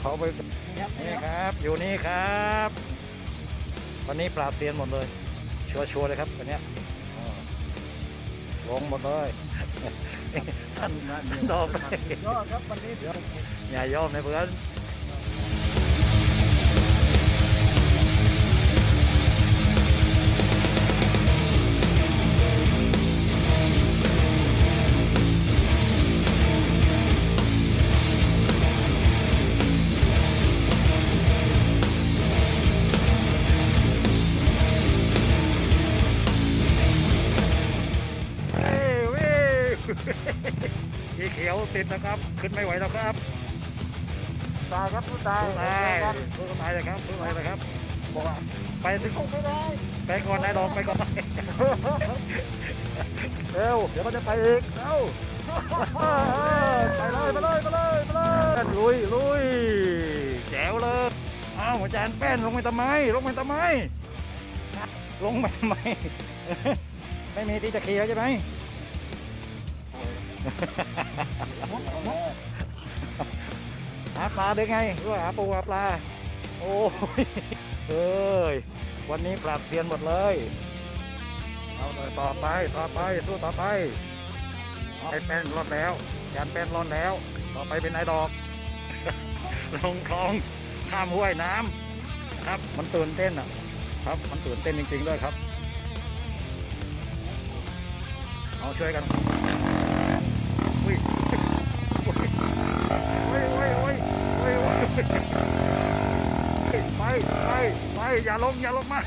เขาไปนี่ครับ อยู่นี่ครับวันนี้ปราบเซียนหมดเลย ชัวร์ๆเลยครับวันเนี้ยอ๋อลงหมดเลยท่านดอกเลยยอดครับวันนี้เดี๋ยวอย่ายอมนะเพื่อน สีเขียวติดนะครับ ขึ้นไม่ไหวแล้วครับตายครับผู้ตายสู้ตายสู้ตายเลยครับสู้ตายเลยครับบอกว่าไปถึงไม่ได้ไปก่อนนายดอกไปก่อนเร็วเดี๋ยวมันจะไปอีกเร็วไปเลยไปเลยไปเลยไปเลยลุยลุยแจ๋วเลยอ้าวอาจารย์แป้นลงไปทำไมลงไปทำไมลงไปทำไมไม่มีที่จะขี่แล้วใช่ไหม หาปลาได้ไงหรือว่าหาปูหาปลา โอ้ยเอ้ย วันนี้ปราบเซียนหมดเลย เอาเลยต่อไปต่อไปสู้ต่อไปไอ้แป้นรอดแล้วยานแป้นรอดแล้ว ต่อไปเป็นไอดอก ลงคลองข้ามห้วยน้ำนะครับมันตื่นเต้นอะ ครับมันตื่นเต้นจริงๆด้วยครับ เอาช่วยกัน ไปไปไปอย่าลงอย่าลงมา